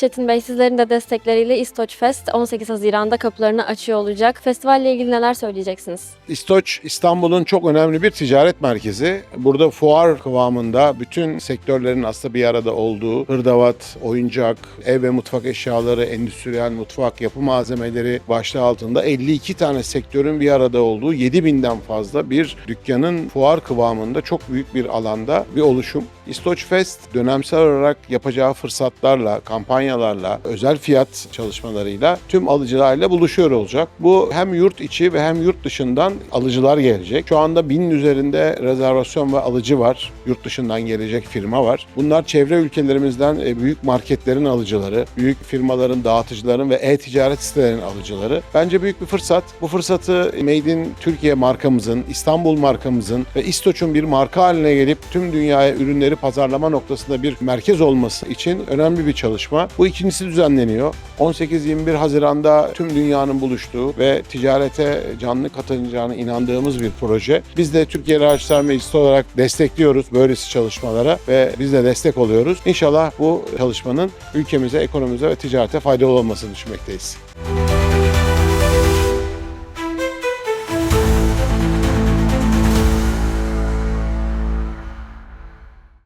Çetin Bey sizlerin de destekleriyle İstoç Fest 18 Haziran'da kapılarını açıyor olacak. Festivalle ilgili neler söyleyeceksiniz? İstoç İstanbul'un çok önemli bir ticaret merkezi. Burada fuar kıvamında bütün sektörlerin aslında bir arada olduğu hırdavat, oyuncak, ev ve mutfak eşyaları, endüstriyel mutfak, yapı malzemeleri başlığı altında 52 tane sektörün bir arada olduğu 7000'den fazla bir dükkanın fuar kıvamında çok büyük bir alanda bir oluşum. İstoç Fest dönemsel olarak yapacağı fırsatlarla, kampanyalarla, özel fiyat çalışmalarıyla tüm alıcılarla buluşuyor olacak. Bu hem yurt içi ve hem yurt dışından alıcılar gelecek. Şu anda binin üzerinde rezervasyon ve alıcı var. Yurt dışından gelecek firma var. Bunlar çevre ülkelerimizden e, büyük marketlerin alıcıları, büyük firmaların, dağıtıcıların ve e-ticaret sitelerinin alıcıları. Bence büyük bir fırsat. Bu fırsatı Made in Türkiye markamızın, İstanbul markamızın ve İstoç'un bir marka haline gelip tüm dünyaya ürünleri pazarlama noktasında bir merkez olması için önemli bir çalışma. Bu ikincisi düzenleniyor. 18-21 Haziran'da tüm dünyanın buluştuğu ve ticarete canlı katılacağına inandığımız bir proje. Biz de Türkiye Rahaçlar Meclisi olarak destekliyoruz böylesi çalışmalara ve biz de destek oluyoruz. İnşallah bu çalışmanın ülkemize, ekonomimize ve ticarete faydalı olmasını düşünmekteyiz.